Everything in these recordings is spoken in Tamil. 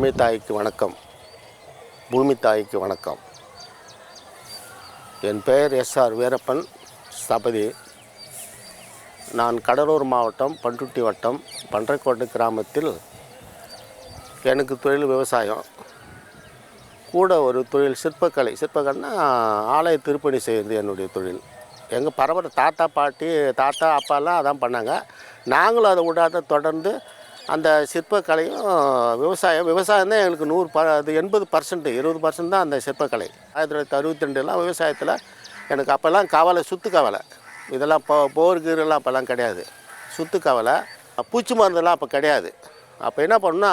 தமிழ் தாய்க்கு வணக்கம். பூமி தாய்க்கு வணக்கம். என் பெயர் எஸ்ஆர் வீரப்பன் ஸ்தபதி நான் கடலூர் மாவட்டம் பண்ருட்டி வட்டம் பன்றைக்கோட்டை கிராமத்தில் எனக்கு தொழில் விவசாயம். கூட ஒரு தொழில் சிற்பக்கலை. சிற்பக்கலைன்னா ஆலய திருப்பணி செய்கிறது என்னுடைய தொழில். எங்கள் பரம்பரை தாத்தா பாட்டி தாத்தா அப்பாலாம் அதான் பண்ணாங்க. நாங்களும் அதை விடாத தொடர்ந்து அந்த சிற்பக்கலையும் விவசாயம் விவசாயம் தான் எங்களுக்கு நூறு ப அது எண்பது பர்சன்ட் இருபது பர்சன்ட் தான் அந்த சிற்பக்கலை. ஆயிரத்தி தொள்ளாயிரத்தி அறுபத்தி ரெண்டுலாம் விவசாயத்தில் எனக்கு அப்போல்லாம் கவலை சுத்து கவலை. இதெல்லாம் போ போர் கீரெல்லாம் அப்போல்லாம் கிடையாது. சுத்து கவலை பூச்சி மருந்தெல்லாம் அப்போ கிடையாது. அப்போ என்ன பண்ணோம்னா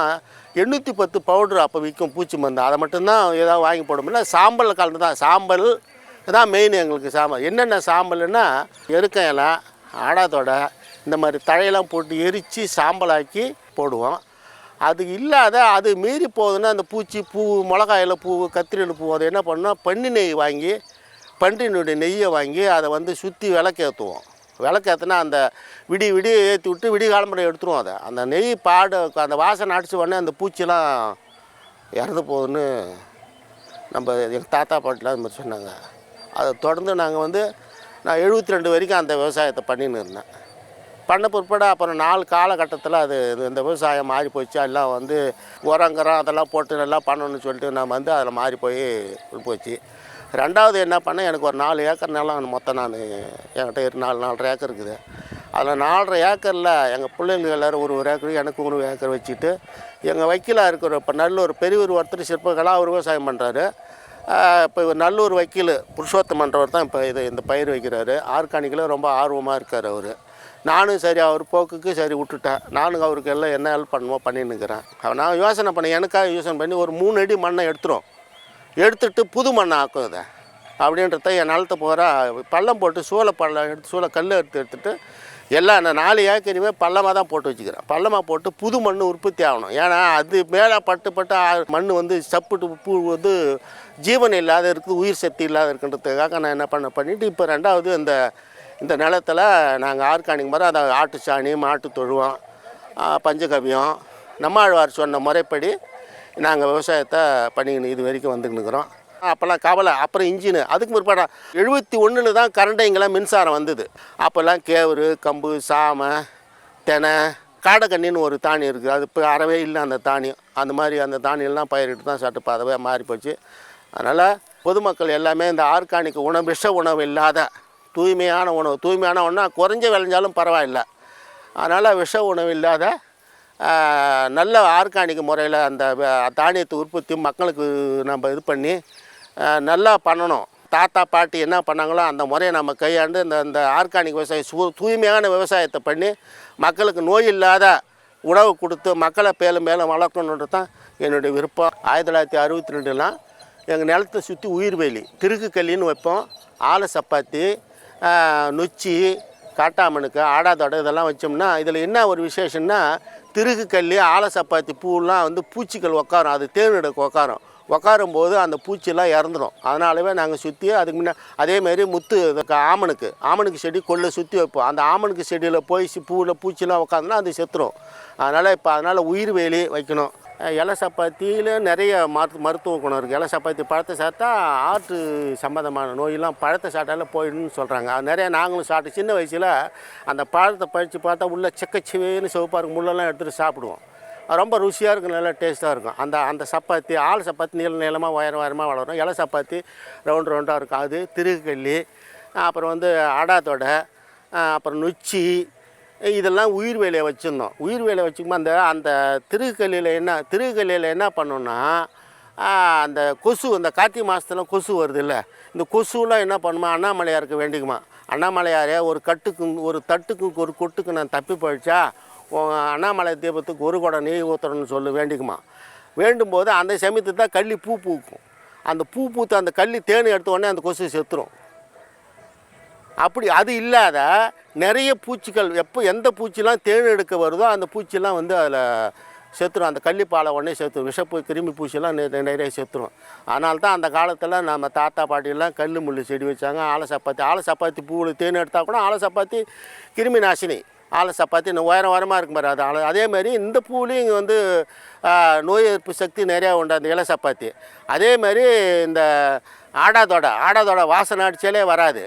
எண்ணூற்றி பத்து பவுட்ரு அப்போ விற்கும் பூச்சி மருந்து. அதை மட்டும்தான் ஏதாவது வாங்கி போட முடியல கலந்து தான் சாம்பல் தான் மெயின் எங்களுக்கு சாம்பல். என்னென்ன சாம்பல்னா எருக்க இலை ஆடாத்தோட இந்த மாதிரி தழையெல்லாம் போட்டு எரித்து சாம்பலாக்கி போடுவோம். அது இல்லாத அது மீறி போகுதுன்னா அந்த பூச்சி பூ மிளகாயில் பூ கத்திரியில் பூ அதை என்ன பண்ணோம் பன்னி நெய் வாங்கி பன்றியினுடைய நெய்யை வாங்கி அதை வந்து சுற்றி விளக்கேற்றுவோம் விளக்கேற்றினா அந்த விடி விடி ஏற்றி விட்டு விடி காலம்பரை எடுத்துருவோம் அதை. அந்த நெய் பாடு அந்த வாசனை அடிச்ச உடனே அந்த பூச்சிலாம் இறந்து போகுதுன்னு நம்ம எங்கள் தாத்தா பாட்டிலாம் அது மாதிரி சொன்னாங்க. அதை தொடர்ந்து நாங்கள் வந்து நான் எழுபத்தி ரெண்டு வரைக்கும் அந்த விவசாயத்தை பண்ணின்னு இருந்தேன். பண்ண பிற்பாடு அப்புறம் நாலு காலகட்டத்தில் அது இந்த விவசாயம் மாறி போச்சு. எல்லாம் வந்து உரங்கரம் அதெல்லாம் போட்டு நல்லா பண்ணணும்னு சொல்லிட்டு நான் வந்து அதில் மாறி போய் போச்சு ரெண்டாவது என்ன பண்ணேன் எனக்கு ஒரு நாலு ஏக்கர் நிலம் மொத்தம் நான். என்கிட்ட இரு நாலு நாலரை ஏக்கர் இருக்குது. அதில் நாலரை ஏக்கரில் எங்கள் பிள்ளைங்க எல்லோரும் ஒரு ஒரு ஏக்கர் எனக்கு ஒரு ஏக்கர் வச்சுட்டு எங்கள் வக்கீலாக இருக்கிற இப்போ நல்லூர் பெரியவர் ஒருத்தர் சிற்பக்கலாக அவர் விவசாயம் பண்ணுறாரு. இப்போ இவர் நல்லூர் வக்கீல் புருஷோத்தமன்றவர் தான் இப்போ இது இந்த பயிர் வைக்கிறாரு. ஆர்கானிக்கில் ரொம்ப ஆர்வமாக இருக்கார் அவர். நானும் சரி அவர் போக்குக்கு சரி விட்டுட்டேன். நானும் அவருக்கு எல்லாம் என்ன ஹெல்ப் பண்ணுமோ பண்ணின்னுக்கிறேன். நான் யோசனை பண்ணி எனக்காக யோசனை பண்ணி ஒரு மூணு அடி மண்ணை எடுத்துரும். எடுத்துட்டு புது மண்ணை ஆக்கும் இதை. அப்படின்றத என் நிலத்தை போகிறா பள்ளம் போட்டு சூளை பள்ளம் எடுத்து சூளை கல் எடுத்து எடுத்துட்டு எல்லாம் நான் நாலு ஏக்கரையுமே பள்ளமாக தான் போட்டு வச்சுக்கிறேன். பள்ளமாக போட்டு புது மண் உற்பத்தி ஆகணும். ஏன்னா அது மேலே பட்டு பட்டு மண் வந்து சப்புட்டு பூ வந்து ஜீவன் இல்லாத இருக்குது உயிர் சக்தி இல்லாத இருக்குன்றதுக்காக நான் என்ன பண்ண பண்ணிவிட்டு இப்போ ரெண்டாவது அந்த இந்த நிலத்தில் நாங்கள் ஆர்கானிக் முறை அதை ஆட்டு சாணி மாட்டு தொழுவம் பஞ்சகவியம் நம்மாழ்வார் சொன்ன முறைப்படி நாங்கள் விவசாயத்தை பண்ணிக்கின்னு இது வரைக்கும் வந்துக்கின்னு இருக்கிறோம். அப்போல்லாம் கவலை அப்புறம் இன்ஜினு அதுக்கு முற்பாடா எழுபத்தி ஒன்றில் தான் கரண்டைங்கெல்லாம் மின்சாரம் வந்தது. அப்போல்லாம் கேவுரு கம்பு சாமை தெனை காடைக்கண்ணின்னு ஒரு தானியம் இருக்குது. அது இப்போ அறவே இல்லை அந்த தானியம். அந்த மாதிரி அந்த தானியம்லாம் பயிரிட்டு தான் சட்டு பதவே மாறி போச்சு அதனால் பொதுமக்கள் எல்லாமே இந்த ஆர்கானிக் உணவு விஷ உணவு இல்லாத தூய்மையான உணவு. தூய்மையான உணவுனா குறைஞ்ச விளைஞ்சாலும் பரவாயில்ல. அதனால் விஷ உணவு இல்லாத நல்ல ஆர்கானிக் முறையில் அந்த தானியத்தை உற்பத்தி மக்களுக்கு நம்ம இது பண்ணி நல்லா பண்ணணும். தாத்தா பாட்டி என்ன பண்ணாங்களோ அந்த முறையை நம்ம கையாண்டு இந்த இந்த ஆர்கானிக் விவசாயம் சு தூய்மையான விவசாயத்தை பண்ணி மக்களுக்கு நோய் இல்லாத உணவு கொடுத்து மக்களை மேலும் மேலும் வளர்க்கணுன்றது தான் என்னுடைய விருப்பம். ஆயிரத்தி தொள்ளாயிரத்தி அறுபத்தி ரெண்டுலாம் எங்கள் நிலத்தை சுற்றி உயிர் வேலி. திருக்கு கல்லின்னு வைப்போம். ஆலை சப்பாத்தி நொச்சி காட்டாமனுக்கு ஆடாதொடை இதெல்லாம் வச்சோம்னா இதில் என்ன ஒரு விசேஷம்னா திருகு கல்லி ஆலை சப்பாத்தி பூலாம் வந்து பூச்சிகள் உக்காரும். அது தேனெடுக்க உக்காரும். உக்காரும் போது அந்த பூச்சியெல்லாம் இறந்துடும் அதனாலவே நாங்கள் சுற்றி அதுக்கு முன்னே அதேமாரி முத்து ஆமனுக்கு. ஆமனுக்கு செடி கொள்ளை சுற்றி வைப்போம். அந்த ஆமனுக்கு செடியில் போய் பூவில் பூச்சிலாம் உட்காந்துனா அது செத்துரும். அதனால் இப்போ அதனால் உயிர் வேலி வைக்கணும். இலை சப்பாத்தியில் நிறைய மருத்து மருத்துவ குணம் இருக்குது இலை சப்பாத்தி பழத்தை சாப்பிட்டா ஆற்று சம்மந்தமான நோயெல்லாம் பழத்தை சாப்பிட்டாலே போயிடும்னு சொல்கிறாங்க அது நிறையா நாங்களும் சாப்பிட்டு சின்ன வயசில் அந்த பழத்தை பறித்து பார்த்தா உள்ளே செக்கச்சிவேன்னு சிவப்பாக இருக்கும். முள்ளெல்லாம் எடுத்துகிட்டு சாப்பிடுவோம். ரொம்ப ருசியாக இருக்கும். நல்லா டேஸ்ட்டாக இருக்கும். அந்த அந்த சப்பாத்தி ஆள் சப்பாத்தி நீள நீளமாக உயரம் உயரமாக வளரும். இலை சப்பாத்தி ரவுண்ட் ரவுண்டாக இருக்கும். அது திருகல்லி அப்புறம் வந்து அடாத்தொடை அப்புறம் நொச்சி இதெல்லாம் உயிர் வேலையை வச்சுருந்தோம். உயிர் வேலையை வச்சுக்கும்போது அந்த அந்த திருகல்லியில் என்ன திருகல்லியில் என்ன பண்ணோன்னா அந்த கொசு அந்த கார்த்திகை மாதத்துல கொசு வருது இல்லை இந்த கொசுலாம் என்ன பண்ணுமா? அண்ணாமலையாருக்கு வேண்டிக்குமா? அண்ணாமலையாரே ஒரு கட்டுக்கு ஒரு தட்டுக்கு ஒரு கொட்டுக்கு நான் தப்பி போயிடுச்சா? அண்ணாமலை தீபத்துக்கு ஒரு குடம் நெய் ஊற்றுறன்னு சொல்லி வேண்டிக்குமா? வேண்டும் போது அந்த சமயத்து தான் கள்ளி பூ பூக்கும். அந்த பூ பூத்து அந்த கள்ளி தேன் எடுத்த உடனே அந்த கொசு செத்துரும். அப்படி அது இல்லாத நிறைய பூச்சிகள் எப்போ எந்த பூச்சிலாம் தேன் எடுக்க வருதோ அந்த பூச்சிலாம் வந்து அதில் செத்துரும். அந்த கள்ளிப்பாலை உடனே செத்துரும். விஷப்பூ கிருமி பூச்சிலாம் நிறைய செத்துரும். அதனால தான் அந்த காலத்தில் நம்ம தாத்தா பாட்டிலாம் கல் முள்ளு செடி வச்சாங்க. ஆலை சப்பாத்தி ஆலை சப்பாத்தி பூவில் தேன் எடுத்தால் கூட ஆலை சப்பாத்தி கிருமி நாசினி. ஆலை சப்பாத்தி இந்த உயரம் உயரமாக இருக்கும் பாரு. அது அதே மாதிரி இந்த பூலையும் இங்கே வந்து நோய் எதிர்ப்பு சக்தி நிறையா உண்டு அந்த இலை சப்பாத்தி. அதே மாதிரி இந்த ஆடாதோட ஆடாதோட வாசனை அடித்தாலே வராது.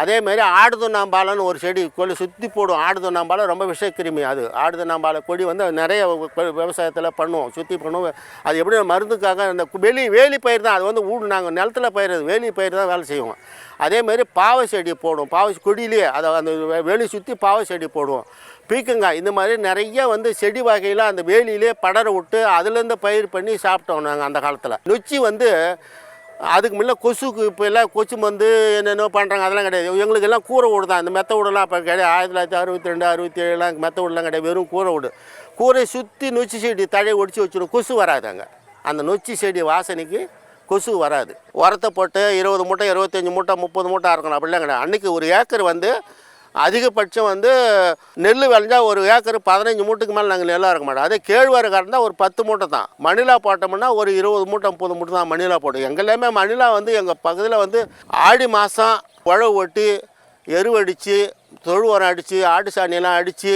அதே மாதிரி ஆடுதுண்ணாம்பாலன்னு ஒரு செடி கொள்ளி சுற்றி போடும். ஆடுதுண்ணாம்பாலம் ரொம்ப விஷக்கிருமி அது. ஆடுதுண்ணாம்பால கொடி வந்து நிறைய விவசாயத்தில் பண்ணுவோம் சுற்றி பண்ணுவோம் அது எப்படி மருந்துக்காக இந்த வெளி வேலி பயிர் தான். அது வந்து ஊடு நாங்கள் நிலத்துல பயிர் வேலி பயிர் தான் வேலை செய்வோம் அதே மாதிரி பாவை செடி போடுவோம் பாவை கொடியிலே அதை அந்த வேலி சுற்றி பாவை செடி போடுவோம். பீக்கங்காய் இந்த மாதிரி நிறைய வந்து செடி வகையில் அந்த வேலியிலே படர விட்டு அதுலேருந்து பயிர் பண்ணி சாப்பிட்டோம் நாங்கள் அந்த காலத்தில். நொச்சி வந்து அதுக்கு முன்னே கொசுக்கு இப்போ எல்லாம் கொசு மருந்து என்னென்ன பண்ணுறாங்க அதெல்லாம் கிடையாது. எங்களுக்கு எல்லாம் கூரை வீடு தான். இந்த மெத்த வீடெல்லாம் அப்போ கிடையாது. ஆயிரத்தி தொள்ளாயிரத்தி அறுபத்தி ரெண்டு அறுபத்தி ஏழுலாம் மெத்த வீடெல்லாம் கிடையாது. வெறும் கூரை வீடு கூரை சுற்றி நொச்சி செடி தழையை ஒடிச்சு வச்சிடும். கொசு வராது அங்கே. அந்த நொச்சி செடி வாசனைக்கு கொசு வராது. உரத்தை போட்டு இருபது மூட்டை இருபத்தஞ்சி மூட்டை முப்பது மூட்டை இருக்கணும் அப்படிலாம் கிடையாது. அன்றைக்கி ஒரு ஏக்கர் வந்து அதிகபட்சம் வந்து நெல் விளைஞ்சால் ஒரு ஏக்கர் பதினஞ்சு மூட்டைக்கு மேலே நாங்கள் நெல்லாக இருக்க மாட்டோம். அதே கேழ்வரகு இருந்தால் ஒரு பத்து மூட்டை தான். மணிலா போட்டோம்னா ஒரு இருபது மூட்டை முப்பது மூட்டை தான் மணிலா போட்டோம் எங்கெல்லாமே மணிலா வந்து எங்கள் பகுதியில் வந்து ஆடி மாதம் உழவு ஒட்டி எருவடித்து தொழு உரம் அடித்து ஆட்டு சாணியெல்லாம் அடித்து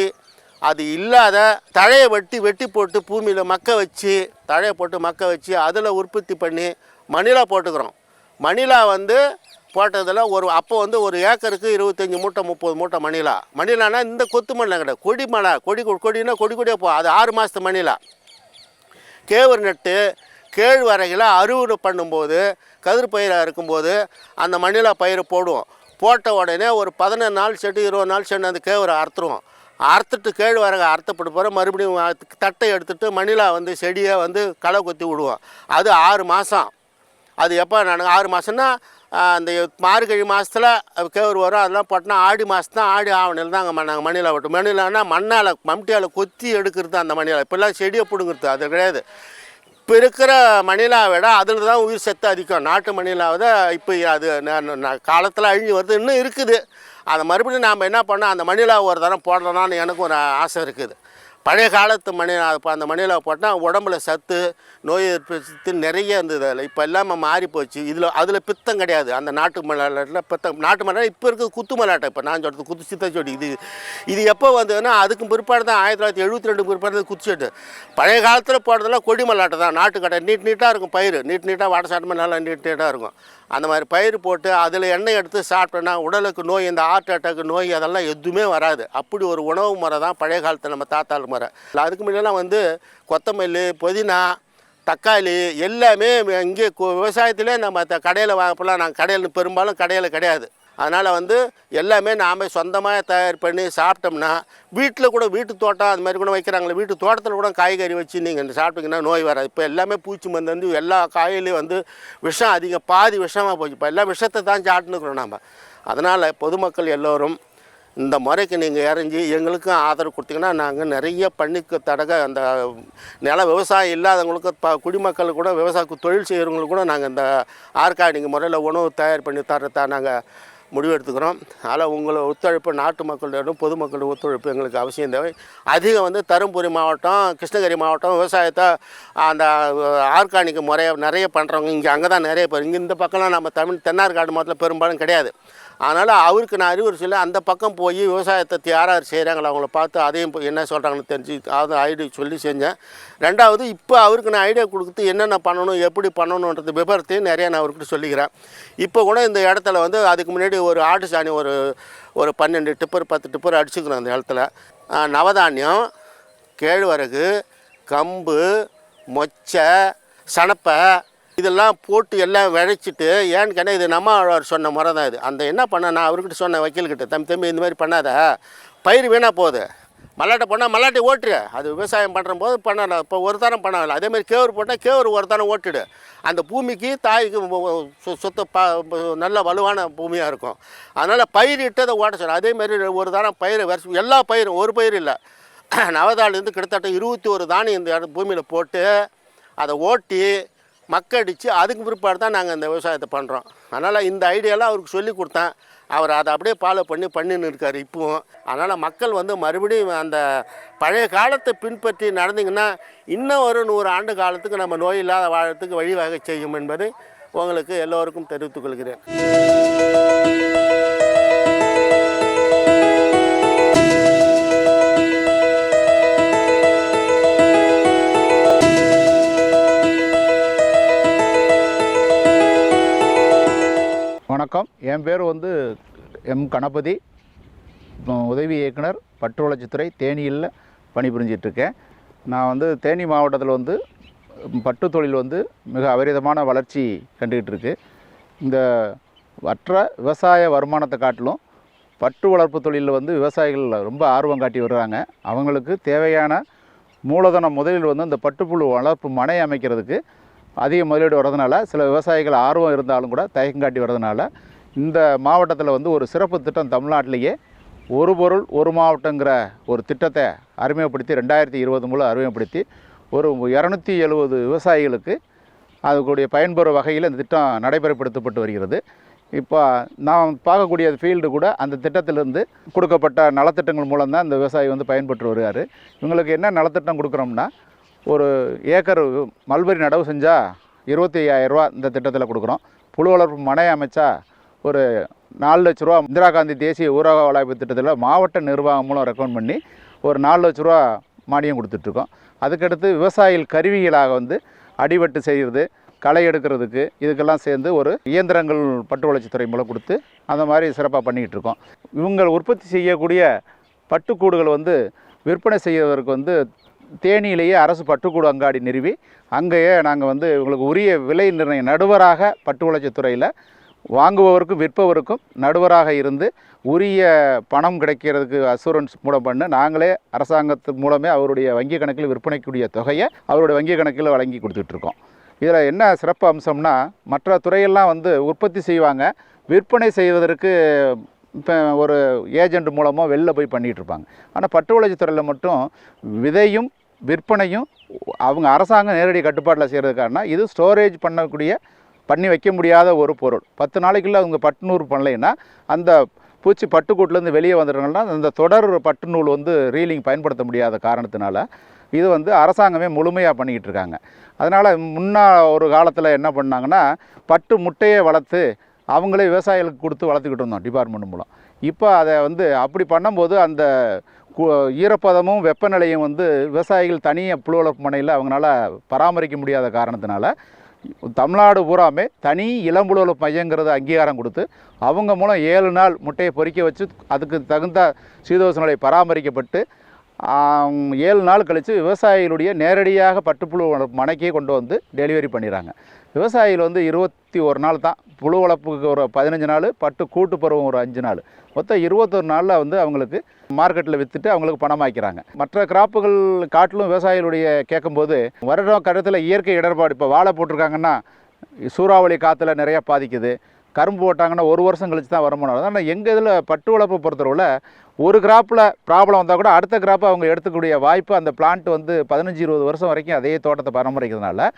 அது இல்லாத தழையை வெட்டி வெட்டி போட்டு பூமியில் மக்க வச்சு தழையை போட்டு மக்க வச்சு அதில் உற்பத்தி பண்ணி மணிலா போட்டுக்கிறோம். மணிலா வந்து போட்டதில் ஒரு அப்போ வந்து ஒரு ஏக்கருக்கு இருபத்தஞ்சி மூட்டை முப்பது மூட்டை மணிலா. மணிலானா இந்த கொத்து மணிலாம் கிடையாது. கொடி மலை கொடி கொடினா கொடி கொடியே போ அது ஆறு மாதத்து மணிலா. கேவர் நட்டு கேழ்வரகில் அறுவடை பண்ணும்போது கதிர் பயிராக இருக்கும்போது அந்த மணிலா பயிரை போடுவோம். போட்ட உடனே ஒரு பதினொன்று நாள் செட்டு இருபது நாள் செட்டு அந்த கேவரை அறுத்துருவோம். அறுத்துட்டு கேழ்வரகை அறுத்தப்பட்டு போகிற மறுபடியும் தட்டை எடுத்துட்டு மணிலா வந்து செடியை வந்து களை கொத்தி விடுவோம். அது ஆறு மாதம் அது எப்போ நான் ஆறு மாதம்னா அந்த மார்கழி மாதத்தில் கேவர் வரும். அதெல்லாம் போட்டோம்னா ஆடி மாதம் தான் ஆடி ஆவணியில் தான் அங்கே நாங்கள் மணிலா போட்டோம் மணிலான்னா மண்ணால் மம்டியால் கொத்தி எடுக்கிறது அந்த மணிலா இப்போல்லாம் செடியை பிடுங்கிறது. அது கிடையாது. இப்போ இருக்கிற மணிலாவை விட அதில் தான் உயிர் சத்து அதிகம். நாட்டு மணிலாவை இப்போ அது காலத்தில் அழிஞ்சு வருது. இன்னும் இருக்குது. அதை மறுபடியும் நாம் என்ன பண்ணோம் அந்த மணிலா ஒரு தரம் போடலான்னு எனக்கு ஒரு ஆசை இருக்குது. பழைய காலத்து மணி இப்போ அந்த மணிலாவை போட்டால் உடம்புல சத்து நோய் எதிர்ப்பு நிறைய இருந்தது அதில். இப்போ எல்லாமே மாறி போச்சு. இதில் அதில் பித்தம் கிடையாது. அந்த நாட்டு மலாட்டில் பித்தம். நாட்டு மலை இப்போ இருக்குது குத்து மலாட்டை இப்போ நான் சொல்கிறது குத்து சித்த செடி. இது இது எப்போ வந்ததுன்னா அதுக்கு பிற்பாடு தான் ஆயிரத்தி தொள்ளாயிரத்தி எழுபத்தி ரெண்டு பிற்பாடு குத்து செட்டு. பழைய காலத்தில் போடுறதெல்லாம் கொடி மலாட்டை தான். நாட்டு கடை நீட் நீட்டாக இருக்கும் பயிர் நீட் நீட்டாக வாட சாட்டமாக நல்லா நீட் நீட்டாக இருக்கும். அந்த மாதிரி பயிர் போட்டு அதில் எண்ணெய் எடுத்து சாப்பிட்டோன்னா உடலுக்கு நோய் இந்த ஹார்ட் அட்டாக்கு நோய் அதெல்லாம் எதுவுமே வராது. அப்படி ஒரு உணவு முறை தான் பழைய காலத்தில் நம்ம தாத்தாள் முறை. அதுக்கு முன்னெல்லாம் வந்து கொத்தமல்லி புதினா தக்காளி எல்லாமே இங்கே விவசாயத்திலே நம்ம த கடையில் வாங்கப்பெல்லாம் நாங்கள் கடையில் பெரும்பாலும் கடையில் கிடையாது. அதனால் வந்து எல்லாமே நாம் சொந்தமாக தயார் பண்ணி சாப்பிட்டோம்னா வீட்டில் கூட வீட்டு தோட்டம் அது மாதிரி கூட வைக்கிறாங்களே வீட்டு தோட்டத்தில் கூட காய்கறி வச்சு நீங்கள் சாப்பிட்டீங்கன்னா நோய் வராது. இப்போ எல்லாமே பூச்சி மருந்து வந்து எல்லா காயிலையும் வந்து விஷம் அதிகம் பாதி விஷமாக போச்சு. இப்போ எல்லா விஷத்தை தான் சாப்பிட்டுருக்குறோம் நாம். அதனால் பொதுமக்கள் எல்லோரும் இந்த முறைக்கு நீங்கள் இறஞ்சி எங்களுக்கும் ஆதரவு கொடுத்தீங்கன்னா நாங்கள் நிறைய பண்ணிக்கு தடக அந்த நில விவசாயம் இல்லாதவங்களுக்கு ப குடிமக்கள் கூட விவசாய தொழில் செய்கிறவங்களுக்கு கூட நாங்கள் இந்த ஆர்கானிக் முறையில் உணவு தயார் பண்ணி தரதா நாங்கள் முடிவெடுத்துக்கிறோம் அதனால் உங்களை ஒத்துழைப்பு நாட்டு மக்களிடம் பொதுமக்களோட ஒத்துழைப்பு எங்களுக்கு அவசியம் தேவை. அதிகம் வந்து தருமபுரி மாவட்டம் கிருஷ்ணகிரி மாவட்டம் விவசாயத்தை அந்த ஆர்கானிக் முறையை நிறைய பண்ணுறவங்க இங்கே அங்கே தான் நிறைய பேர். இங்கே இந்த பக்கம்லாம் நம்ம தமிழ் தென்னார்காடு மாவட்டத்தில் பெரும்பாலும் கிடையாது. அதனால் அவருக்கு நான் அறிவுரை சொல்லி அந்த பக்கம் போய் விவசாயத்தை யார் யார் செய்கிறாங்களோ அவங்கள பார்த்து அதையும் என்ன சொல்கிறாங்கன்னு தெரிஞ்சு அதை ஐடியா சொல்லி செஞ்சேன். ரெண்டாவது இப்போ அவருக்கு நான் ஐடியா கொடுத்து என்னென்ன பண்ணணும் எப்படி பண்ணணுன்றது விபரத்தையும் நிறையா நான் அவர்கிட்ட சொல்லிக்கிறேன். இப்போ கூட இந்த இடத்துல வந்து அதுக்கு முன்னாடி ஒரு ஆட்டு சாணி ஒரு ஒரு பன்னெண்டு டிப்பர் பத்து டிப்பர் அடிச்சுக்கிறோம் அந்த இடத்துல. நவதானியம் கேழ்வரகு கம்பு மொச்சை சணப்பை இதெல்லாம் போட்டு எல்லாம் விளைச்சிட்டு ஏன்னு கேட்டால் இது நம்ம ஆழ்வார் சொன்ன முறை தான் இது. அந்த என்ன பண்ண நான் அவர்கிட்ட சொன்ன வக்கீல்கிட்ட தம்பி தம்பி இந்த மாதிரி பண்ணாத. பயிர் வீணாக போகுது. மல்லாட்டை போனால் மல்லாட்டை ஓட்டுரு அது விவசாயம் பண்ணுற போது பண்ணலாம் இப்போ ஒரு தரம் பண்ணலாம் அதேமாதிரி கேவர் போட்டால் கேவர் ஒரு தரம் ஓட்டுடு. அந்த பூமிக்கு தாய்க்கு மு- ப நல்ல வலுவான பூமியாக இருக்கும். அதனால் பயிர் அதை ஓட்ட சொல்லலாம் அதே மாதிரி ஒரு தரம் பயிர் வருஷம் எல்லா பயிரும் ஒரு பயிர் இல்லை. நவதாலேருந்து கிட்டத்தட்ட இருபத்தி ஒரு தானியம் இந்த இடம் பூமியில் போட்டு அதை ஓட்டி மக்கடிச்சு அதுக்கு பிற்பாடு தான் நாங்கள் இந்த விவசாயத்தை பண்ணுறோம் அதனால் இந்த ஐடியாலாம் அவருக்கு சொல்லி கொடுத்தேன். அவர் அதை அப்படியே ஃபாலோ பண்ணி பண்ணின்னு இருக்கார் இப்போவும். அதனால் மக்கள் வந்து மறுபடியும் அந்த பழைய காலத்தை பின்பற்றி நடந்தீங்கன்னா இன்னும் ஒரு நூறு ஆண்டு காலத்துக்கு நம்ம நோய் இல்லாத வாழறதுக்கு வழிவகை செய்யும் என்பதை உங்களுக்கு எல்லோருக்கும் தெரிவித்துக் கொள்கிறேன். வணக்கம். என் பேர் வந்து எம். கணபதி. உதவி இயக்குனர் பட்டு வளர்ச்சித்துறை தேனியில் பணிபுரிஞ்சிட்ருக்கேன். நான் வந்து தேனி மாவட்டத்தில் வந்து பட்டு தொழில் வந்து மிக அபரிதமான வளர்ச்சி கண்டுகிட்டு இருக்கு இந்த மற்ற விவசாய வருமானத்தை காட்டிலும் பட்டு வளர்ப்பு தொழிலில் வந்து விவசாயிகள் ரொம்ப ஆர்வம் காட்டி வர்றாங்க. அவங்களுக்கு தேவையான மூலதன முதலில் வந்து இந்த பட்டுப்புழு வளர்ப்பு மனை அமைக்கிறதுக்கு அதிக முதலீடு வர்றதுனால சில விவசாயிகள் ஆர்வம் இருந்தாலும் கூட தயக்கம் காட்டி வர்றதுனால இந்த மாவட்டத்தில் வந்து ஒரு சிறப்பு திட்டம் தமிழ்நாட்டிலேயே ஒரு பொருள் ஒரு மாவட்டங்கிற ஒரு திட்டத்தை அறிமுகப்படுத்தி ரெண்டாயிரத்தி இருபது மூலம் அறிமுகப்படுத்தி ஒரு இரநூத்தி எழுபது விவசாயிகளுக்கு அதுக்குடைய பயன்பெறும் வகையில் இந்த திட்டம் நடைமுறைப்படுத்தப்பட்டு வருகிறது. இப்போ நாம் பார்க்கக்கூடிய ஃபீல்டு கூட அந்த திட்டத்திலிருந்து கொடுக்கப்பட்ட நலத்திட்டங்கள் மூலம் தான் இந்த விவசாயி வந்து பயன்பெற்று வருகிறார் இவங்களுக்கு என்ன நலத்திட்டம் கொடுக்குறோம்னா ஒரு ஏக்கர் மல்பரி நடவு செஞ்சால் இருபத்தி ஐயாயிரரூவா இந்த திட்டத்தில் கொடுக்குறோம். புழு வளர்ப்பு மனை அமைச்சா ஒரு நாலு லட்ச ரூபா இந்திரா காந்தி தேசிய ஊரக வளாய்ப்பு திட்டத்தில் மாவட்ட நிர்வாகம் மூலம் ரெக்கமெண்ட் பண்ணி ஒரு நாலு லட்ச ரூபா மானியம் கொடுத்துட்ருக்கோம். அதுக்கடுத்து விவசாயிகள் கருவிகளாக வந்து அடிவட்டு செய்கிறது களை எடுக்கிறதுக்கு இதுக்கெல்லாம் சேர்ந்து ஒரு இயந்திரங்கள் பட்டு வளர்ச்சித்துறை மூலம் கொடுத்து அந்த மாதிரி சிறப்பாக பண்ணிக்கிட்டு இருக்கோம் இவங்க உற்பத்தி செய்யக்கூடிய பட்டுக்கூடுகள் வந்து விற்பனை செய்வதற்கு வந்து தேனியிலேயே அரசு பட்டுக்கூடு அங்காடி நிறுவி அங்கேயே நாங்கள் வந்து இவங்களுக்கு உரிய விலை நிர்ணய நடுவராக பட்டு வளர்ச்சித்துறையில் வாங்குபவருக்கும் விற்பவருக்கும் நடுவராக இருந்து உரிய பணம் கிடைக்கிறதுக்கு அசூரன்ஸ் மூலம் பண்ண நாங்களே அரசாங்கத்து மூலமே அவருடைய வங்கி கணக்கில் விற்பனைக்குரிய தொகையை அவருடைய வங்கி கணக்கில் வழங்கி கொடுத்துட்ருக்கோம். இதில் என்ன சிறப்பு அம்சம்னா மற்ற துறையெல்லாம் வந்து உற்பத்தி செய்வாங்க. விற்பனை செய்வதற்கு இப்போ ஒரு ஏஜெண்ட் மூலமாக வெளில போய் பண்ணிகிட்டு இருப்பாங்க ஆனால் பட்டு வளர்ச்சி துறையில் மட்டும் விதையும் விற்பனையும் அவங்க அரசாங்கம் நேரடி கட்டுப்பாட்டில் செய்கிறது இது ஸ்டோரேஜ் பண்ணக்கூடிய பண்ணி வைக்க முடியாத ஒரு பொருள். பத்து நாளைக்குள்ள அவங்க பட்டுநூறு பண்ணலைன்னா அந்த பூச்சி பட்டுக்கூட்டிலேருந்து வெளியே வந்துடுறாங்கன்னா அந்த தொடர் பட்டு நூல் வந்து ரீலிங் பயன்படுத்த முடியாத காரணத்தினால இது வந்து அரசாங்கமே முழுமையாக பண்ணிக்கிட்டு இருக்காங்க அதனால் முன்னா ஒரு காலத்தில் என்ன பண்ணாங்கன்னா பட்டு முட்டையை வளர்த்து அவங்களே விவசாயிகளுக்கு கொடுத்து வளர்த்துக்கிட்டு இருந்தோம் டிபார்ட்மெண்ட் மூலம். இப்போ அதை வந்து அப்படி பண்ணும்போது அந்த கு- ஈரப்பதமும் வெப்பநிலையும் வந்து விவசாயிகள் தனியாக புழு வளர்ப்பு மனையில் அவங்களால பராமரிக்க முடியாத காரணத்தினால தமிழ்நாடு பூராமே தனி இளம்புழு மையங்கிறத மையங்கிறது அங்கீகாரம் கொடுத்து அவங்க மூலம் ஏழு நாள் முட்டையை பொறிக்க வச்சு அதுக்கு தகுந்த சீதோஷ நிலை பராமரிக்கப்பட்டு ஏழு நாள் கழித்து விவசாயிகளுடைய நேரடியாக பட்டுப்புழு மனைக்கே கொண்டு வந்து டெலிவரி பண்ணிடுறாங்க. விவசாயிகள் வந்து இருபத்தி ஒரு நாள் தான் புழு வளர்ப்புக்கு ஒரு பதினஞ்சு நாள் பட்டு கூட்டு பருவம் ஒரு அஞ்சு நாள். மொத்தம் இருபத்தொரு நாளில் வந்து அவங்களுக்கு மார்க்கெட்டில் விற்றுட்டு அவங்களுக்கு பணமாக்கிறாங்க மற்ற கிராப்புகள் காட்டிலும் விவசாயிகளுடைய கேட்கும்போது வருடம் கடத்தில் இயற்கை இடர்பாடு இப்போ வாழை போட்டிருக்காங்கன்னா சூறாவளி காற்றுல நிறையா பாதிக்குது. கரும்பு போட்டாங்கன்னா ஒரு வருஷம் கழிச்சு தான் வருமானம் ஆனால் எங்கள் இதில் பட்டு வளர்ப்பு பொறுத்தளவில் ஒரு கிராப்பில் ப்ராப்ளம் வந்தால் கூட அடுத்த கிராப்பை அவங்க எடுத்துக்கூடிய வாய்ப்பு அந்த பிளான்ட் வந்து பதினஞ்சு இருபது வருஷம் வரைக்கும் அதே தோட்டத்தை பராமரிக்கிறதுனால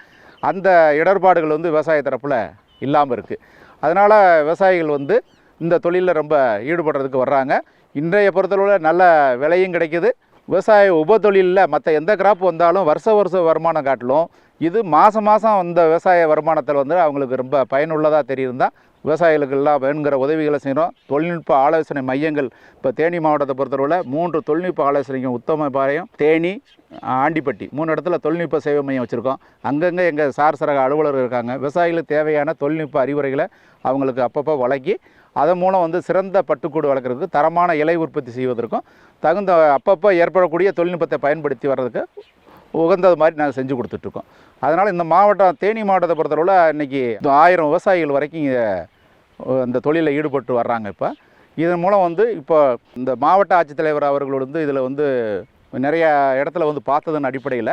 அந்த இடர்பாடுகள் வந்து விவசாய தரப்பில் இல்லாமல் இருக்குது அதனால் விவசாயிகள் வந்து இந்த தொழிலில் ரொம்ப ஈடுபடுறதுக்கு வர்றாங்க. இன்றைய பொறுத்தளவில் நல்ல விலையும் கிடைக்குது. விவசாய உபத்தொழிலில் மற்ற எந்த கிராப் வந்தாலும் வருஷ வருஷ வருமானம் காட்டிலும் இது மாதம் மாதம் வந்த விவசாய வருமானத்தில் வந்து அவங்களுக்கு ரொம்ப பயனுள்ளதாக தெரியுதுதான் விவசாயிகளுக்கு எல்லாம் வேணுங்கிற உதவிகளை செய்கிறோம். தொழில்நுட்ப ஆலோசனை மையங்கள் இப்போ தேனி மாவட்டத்தை பொறுத்தளவில் மூன்று தொழில்நுட்ப ஆலோசனைகள் உத்தம பாளையம் தேனி ஆண்டிப்பட்டி. மூணு இடத்துல தொழில்நுட்ப சேவை மையம் வச்சுருக்கோம். அங்கங்கே எங்கள் சார் சரக அலுவலர் இருக்காங்க. விவசாயிகளுக்கு தேவையான தொழில்நுட்ப அறிவுரைகளை அவங்களுக்கு அப்பப்போ வழங்கி அதன் மூலம் வந்து சிறந்த பட்டுக்கூடு வளர்க்குறதுக்கு தரமான இலை உற்பத்தி செய்வதற்கும் தகுந்த அப்பப்போ ஏற்படக்கூடிய தொழில்நுட்பத்தை பயன்படுத்தி வர்றதுக்கு உகந்தது மாதிரி நாங்கள் செஞ்சு கொடுத்துட்ருக்கோம். அதனால் இந்த மாவட்டம் தேனி மாவட்டத்தை பொறுத்தளவில் இன்றைக்கி ஆயிரம் விவசாயிகள் வரைக்கும் இந்த தொழிலில் ஈடுபட்டு வர்றாங்க இப்போ. இதன் மூலம் வந்து இப்போ இந்த மாவட்ட ஆட்சித்தலைவர் அவர்கள் வந்து இதில் வந்து நிறைய இடத்துல வந்து பார்த்ததன் அடிப்படையில்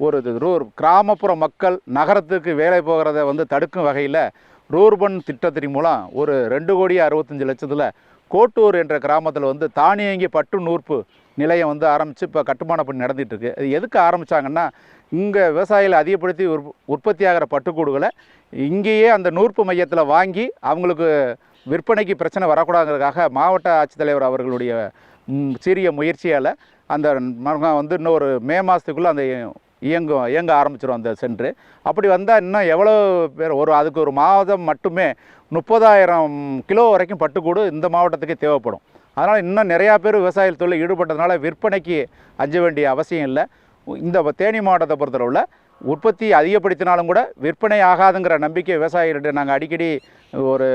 ஒரு இது ரூர் கிராமப்புற மக்கள் நகரத்துக்கு வேலை போகிறத வந்து தடுக்கும் வகையில் ரூர்பன் திட்டத்தின் மூலம் ஒரு ரெண்டு கோடி அறுபத்தஞ்சு லட்சத்தில் கோட்டூர் என்ற கிராமத்தில் வந்து தானியங்கி பட்டு நூற்பு நிலையம் வந்து ஆரம்பித்து இப்போ கட்டுமான பணி நடந்துகிட்ருக்கு அது எதுக்கு ஆரம்பித்தாங்கன்னா இங்கே விவசாயிகள் அதிகப்படுத்தி உற் உற்பத்தி ஆகிற பட்டுக்கூடுகளை இங்கேயே அந்த நூற்பு மையத்தில் வாங்கி அவங்களுக்கு விற்பனைக்கு பிரச்சனை வரக்கூடாதுங்கிறதுக்காக மாவட்ட ஆட்சித்தலைவர் அவர்களுடைய சிறிய முயற்சியால் அந்த வந்து இன்னும் ஒரு மே மாதத்துக்குள்ளே அந்த இயங்கும் இயங்க ஆரம்பிச்சிடும் அந்த சென்று. அப்படி வந்தால் இன்னும் எவ்வளோ பேர் ஒரு அதுக்கு ஒரு மாதம் மட்டுமே முப்பதாயிரம் கிலோ வரைக்கும் பட்டுக்கூடு இந்த மாவட்டத்துக்கு தேவைப்படும். அதனால் இன்னும் நிறையா பேர் விவசாய தொழில் ஈடுபட்டதுனால விற்பனைக்கு அஞ்ச வேண்டிய அவசியம் இல்லை. இந்த தேனி மாவட்டத்தை பொறுத்தளவில் உற்பத்தி அதிகப்படுத்தினாலும் கூட விற்பனை ஆகாதுங்கிற நம்பிக்கை விவசாயிகள்கிட்ட நாங்கள் அடிக்கடி ஒரு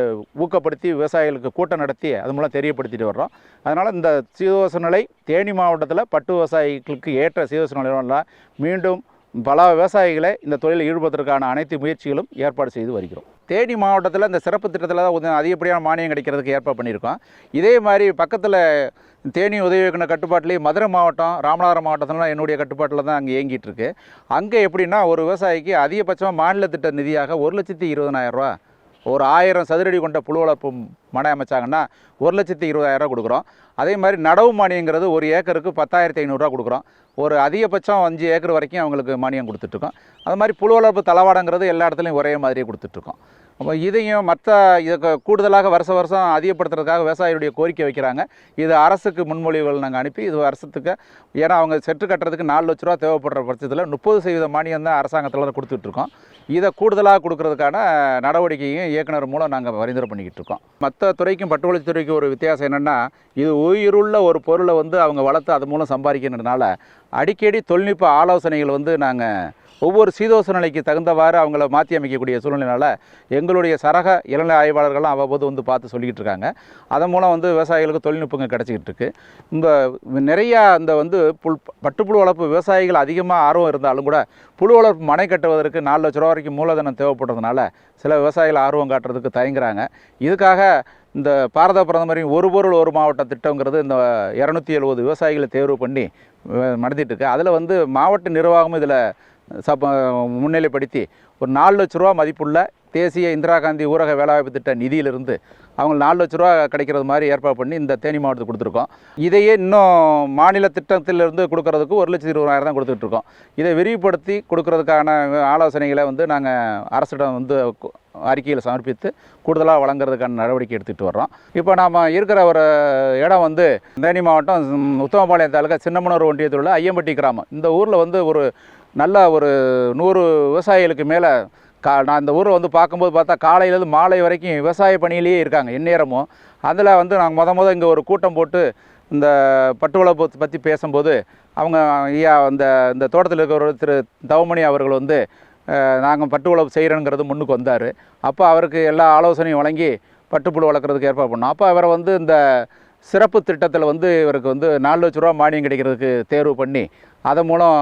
ஊக்கப்படுத்தி விவசாயிகளுக்கு கூட்டம் நடத்தி அது மூலம் தெரியப்படுத்திட்டு வர்றோம். அதனால் இந்த சீதோச நிலை தேனி மாவட்டத்தில் பட்டு விவசாயிகளுக்கு ஏற்ற சீதோச நிலையெல்லாம் மீண்டும் பல விவசாயிகளை இந்த தொழிலில் ஈடுபடுவதற்கான அனைத்து முயற்சிகளும் ஏற்பாடு செய்து வருகிறோம். தேனி மாவட்டத்தில் இந்த சிறப்பு திட்டத்தில் தான் கொஞ்சம் அதிகப்படியான மானியம் கிடைக்கிறதுக்கு ஏற்பாடு பண்ணியிருக்கோம். இதே மாதிரி பக்கத்தில் தேனி உதவி இயக்குனர் கட்டுப்பாட்டிலேயே மதுரை மாவட்டம் ராமநாதபுரம் மாவட்டத்திலாம் என்னுடைய கட்டுப்பாட்டில் தான் அங்கே இயங்கிட்டு இருக்கு அங்கே எப்படின்னா ஒரு விவசாயிக்கு அதிகபட்சமாக மாநில திட்ட நிதியாக ஒரு லட்சத்தி இருபதனாயிரம் ரூபா ஒரு ஆயிரம் சதுரடி கொண்ட புழு வளர்ப்பு மனை அமைச்சாங்கன்னா ஒரு லட்சத்தி இருபதாயிரம் ரூபா கொடுக்குறோம். அதே மாதிரி நடவு மானியங்கிறது ஒரு ஏக்கருக்கு பத்தாயிரத்தி ஐநூறுரூவா கொடுக்குறோம். ஒரு அதிகபட்சம் அஞ்சு ஏக்கர் வரைக்கும் அவங்களுக்கு மானியம் கொடுத்துட்ருக்கோம். அது மாதிரி புழு வளர்ப்பு தளவாடங்கிறது எல்லா இடத்துலையும் ஒரே மாதிரியே கொடுத்துட்ருக்கோம். அப்போ இதையும் மற்ற இதுக்கு கூடுதலாக வருஷ வருஷம் அதிகப்படுத்துறதுக்காக விவசாயிகளுடைய கோரிக்கை வைக்கிறாங்க. இது அரசுக்கு முன்மொழிவுகள் நாங்கள் அனுப்பி இது வருஷத்துக்கு ஏன்னா அவங்க செட்டு கட்டுறதுக்கு நாலு லட்ச ரூபா தேவைப்படுற பட்சத்தில் முப்பது சதவீத மானியம் தான் அரசாங்கத்தில் கொடுத்துட்ருக்கோம். இதை கூடுதலாக கொடுக்கறதுக்கான நடவடிக்கையும் இயக்குனர் மூலம் நாங்கள் பரிந்துரை பண்ணிக்கிட்டு இருக்கோம். மற்ற துறைக்கும் பட்டுவளத்துறைக்கும் ஒரு வித்தியாசம் என்னென்னா இது உயிருள்ள ஒரு பொருளை வந்து அவங்க வளர்த்து அது மூலம் சம்பாதிக்கிறதுனால அடிக்கடி தொழில்நுட்ப ஆலோசனைகள் வந்து நாங்கள் ஒவ்வொரு சீதோச நிலைக்கு தகுந்தவாறு அவங்கள மாற்றி அமைக்கக்கூடிய சூழ்நிலைனால எங்களுடைய சரக இளநிலை ஆய்வாளர்களும் அவ்வப்போது வந்து பார்த்து சொல்லிக்கிட்டு இருக்காங்க. அதன் மூலம் வந்து விவசாயிகளுக்கு தொழில்நுட்பங்கள் கிடச்சிக்கிட்டு இருக்குது இந்த நிறையா இந்த வந்து புல் பட்டுப்புழு வளர்ப்பு விவசாயிகள் அதிகமாக ஆர்வம் இருந்தாலும் கூட புழு வளர்ப்பு மனை கட்டுவதற்கு நாலு லட்ச ரூபா வரைக்கும் மூலதனம் தேவைப்படுறதுனால சில விவசாயிகள் ஆர்வம் காட்டுறதுக்கு தயங்குறாங்க. இதுக்காக இந்த பாரத பிரதமரின் ஒரு பொருள் ஒரு மாவட்ட திட்டங்கிறது இந்த இரநூத்தி எழுபது விவசாயிகளை தேர்வு பண்ணி நடத்திட்டு இருக்கு. அதில் வந்து மாவட்ட நிர்வாகமும் இதில் சப்ப முன்னிலைப்படுத்தி ஒரு நாலு லட்ச ரூபா மதிப்புள்ள தேசிய இந்திரா காந்தி ஊரக வேலைவாய்ப்பு திட்ட நிதியிலிருந்து அவங்க நாலு லட்ச ரூபா கிடைக்கிறது மாதிரி ஏற்பாடு பண்ணி இந்த தேனி மாவட்டத்துக்கு கொடுத்துருக்கோம். இதையே இன்னும் மாநில திட்டத்திலிருந்து கொடுக்கறதுக்கு ஒரு லட்சத்தி இருபதாயிரம் தான் கொடுத்துட்ருக்கோம் இதை விரிவுபடுத்தி கொடுக்கறதுக்கான ஆலோசனைகளை வந்து நாங்கள் அரசிடம் வந்து அறிக்கையில் சமர்ப்பித்து கூடுதலாக வழங்குறதுக்கான நடவடிக்கை எடுத்துகிட்டு வர்றோம். இப்போ நாம் இருக்கிற ஒரு இடம் வந்து தேனி மாவட்டம் உத்தமபாளையம் தாலுக்கா சின்னமனூர் ஒன்றியத்தில் உள்ள ஐயம்பட்டி கிராமம். இந்த ஊரில் வந்து ஒரு நல்ல ஒரு நூறு விவசாயிகளுக்கு மேலே கா நான் இந்த ஊரை வந்து பார்க்கும்போது பார்த்தா காலையிலேருந்து மாலை வரைக்கும் விவசாய பணியிலேயே இருக்காங்க எந்நேரமும். அதில் வந்து நாங்கள் மொதல் முத இங்கே ஒரு கூட்டம் போட்டு இந்த பட்டு வளர்ப்பு பற்றி பேசும்போது அவங்க ஐயா அந்த இந்த தோட்டத்தில் இருக்கிற திரு தவமணி அவர்கள் வந்து நாங்கள் பட்டு வளர்ப்பு செய்கிறோங்கிறது முன்னுக்கு வந்தார். அப்போ அவருக்கு எல்லா ஆலோசனையும் வழங்கி பட்டுப்புழு வளர்க்குறதுக்கு ஏற்பாடு பண்ணோம். அப்போ அவரை வந்து இந்த சிறப்பு திட்டத்தில் வந்து இவருக்கு வந்து நாலு லட்ச ரூபா மானியம் கிடைக்கிறதுக்கு தேர்வு பண்ணி அதன் மூலம்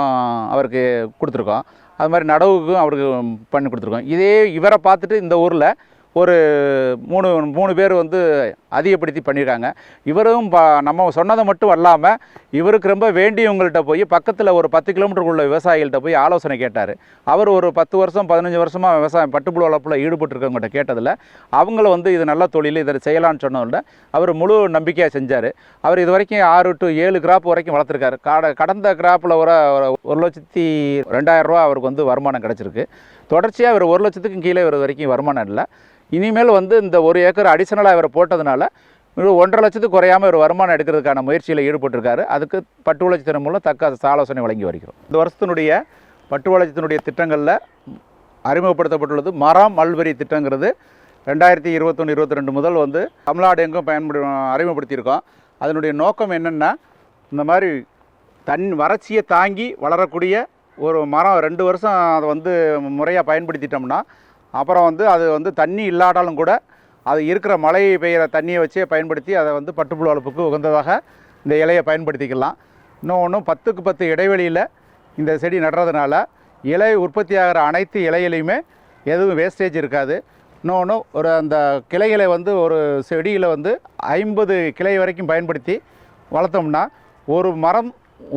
அவருக்கு கொடுத்துருக்கோம். அது மாதிரி நடவுக்கும் அவருக்கு பண்ணி கொடுத்துருக்கோம். இதே இவரை பார்த்துட்டு இந்த ஊரில் ஒரு மூணு மூணு பேர் வந்து அதிகப்படுத்தி பண்ணியிருக்காங்க இவரும் ப நம்ம சொன்னதை மட்டும் அல்லாமல் இவருக்கு ரொம்ப வேண்டியவங்கள்ட்ட போய் பக்கத்தில் ஒரு பத்து கிலோமீட்டருக்குள்ள விவசாயிகள்கிட்ட போய் ஆலோசனை கேட்டார். அவர் ஒரு பத்து வருஷம் பதினஞ்சு வருஷமாக விவசாயம் பட்டுப்புழு வளர்ப்பில் ஈடுபட்டுருக்கவங்கள்ட்ட கேட்டதில் அவங்கள வந்து இது நல்ல தொழில் இதை செய்யலான்னு சொன்னதில் அவர் முழு நம்பிக்கையாக செஞ்சார். அவர் இது வரைக்கும் ஆறு டு ஏழு கிராப் வரைக்கும் வளர்த்துருக்காரு. கட கடந்த கிராப்பில் ஒரு ஒரு- ஒரு லட்சத்தி ரெண்டாயிரம் ரூபா அவருக்கு வந்து வருமானம் கிடச்சிருக்கு. தொடர்ச்சியாக இவர் ஒரு லட்சத்துக்கும் கீழே இவர் வரைக்கும் வருமானம் இல்லை. இனிமேல் வந்து இந்த ஒரு ஏக்கர் அடிஷனலாக இவர் போட்டதுனால ஒரு ஒன்றரை லட்சத்துக்கு குறையாமல் ஒரு வருமானம் எடுக்கிறதுக்கான முயற்சியில் ஈடுபட்டிருக்காரு. அதுக்கு பட்டு வளர்ச்சித்திறன் மூலம் தக்க ஆலோசனை வழங்கி வருகிறோம். இந்த வருஷத்தினுடைய பட்டு வளர்ச்சித்தினுடைய திட்டங்களில் அறிமுகப்படுத்தப்பட்டுள்ளது மரம் மல்வரி திட்டங்கிறது ரெண்டாயிரத்தி இருபத்தொன்று இருபத்தி ரெண்டு முதல் வந்து தமிழ்நாடு எங்கும் பயன்படு அறிமுகப்படுத்தியிருக்கோம். அதனுடைய நோக்கம் என்னென்னா இந்த மாதிரி தன் வறட்சியை தாங்கி வளரக்கூடிய ஒரு மரம் ரெண்டு வருஷம் அதை வந்து முறையாக பயன்படுத்திட்டோம்னா அப்புறம் வந்து அது வந்து தண்ணி இல்லாட்டாலும் கூட அது இருக்கிற மழை பெய்கிற தண்ணியை வச்சே பயன்படுத்தி அதை வந்து பட்டுப்புழு வளர்ப்புக்கு உகந்ததாக இந்த இலையை பயன்படுத்திக்கலாம். இன்னொன்று பத்துக்கு பத்து இடைவெளியில் இந்த செடி நடுறதுனால இலை உற்பத்தி ஆகிற அனைத்து இலையிலையுமே எதுவும் வேஸ்டேஜ் இருக்காது. இன்னொன்று ஒரு அந்த கிளைகளை வந்து ஒரு செடியில் வந்து ஐம்பது கிளை வரைக்கும் பயன்படுத்தி வளர்த்தோம்னா ஒரு மரம்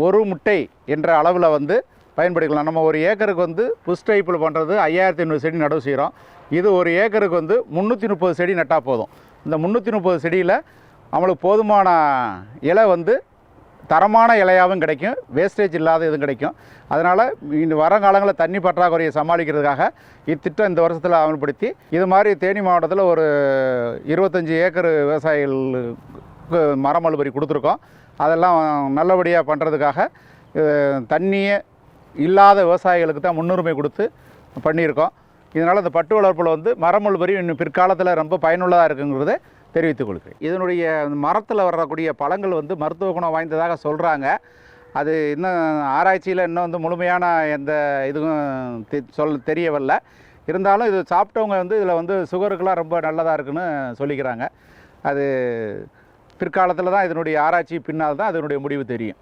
ஒரு முட்டை என்ற அளவில் வந்து பயன்படுத்திக்கலாம். நம்ம ஒரு ஏக்கருக்கு வந்து புஷ் டைப்பில் பண்ணுறது ஐயாயிரத்தி ஐநூறு செடி நடவு செய்கிறோம். இது ஒரு ஏக்கருக்கு வந்து முந்நூற்றி முப்பது செடி நட்டால் போதும். இந்த முந்நூற்றி முப்பது செடியில் நம்மளுக்கு போதுமான இலை வந்து தரமான இலையாகவும் கிடைக்கும். வேஸ்டேஜ் இல்லாத இதுவும் கிடைக்கும். அதனால் இந்த வரங்காலங்களில் தண்ணி பற்றாக்குறையை சமாளிக்கிறதுக்காக இத்திட்டம் இந்த வருஷத்தில் அமல்படுத்தி இது மாதிரி தேனி மாவட்டத்தில் ஒரு இருபத்தஞ்சி ஏக்கர் விவசாயிகளுக்கு மரம் கொடுத்துருக்கோம். அதெல்லாம் நல்லபடியாக பண்ணுறதுக்காக தண்ணியை இல்லாத விவசாயிகளுக்கு தான் முன்னுரிமை கொடுத்து பண்ணியிருக்கோம். இதனால் இந்த பட்டு வளர்ப்பில் வந்து மரமுள்வரி இன்னும் பிற்காலத்தில் ரொம்ப பயனுள்ளதாக இருக்குங்கிறத தெரிவித்துக் கொள்கிறேன். இதனுடைய மரத்தில் வரக்கூடிய பழங்கள் வந்து மருத்துவ குணம் வாய்ந்ததாக சொல்கிறாங்க அது இன்னும் ஆராய்ச்சியில் இன்னும் வந்து முழுமையான எந்த இதுவும் சொல் தெரியவில்லை. தெரிய வரல இருந்தாலும் இது சாப்பிட்டவங்க வந்து இதில் வந்து சுகருக்கெலாம் ரொம்ப நல்லதாக இருக்குன்னு சொல்லிக்கிறாங்க. அது பிற்காலத்தில் தான் இதனுடைய ஆராய்ச்சி பின்னால் தான் அதனுடைய முடிவு தெரியும்.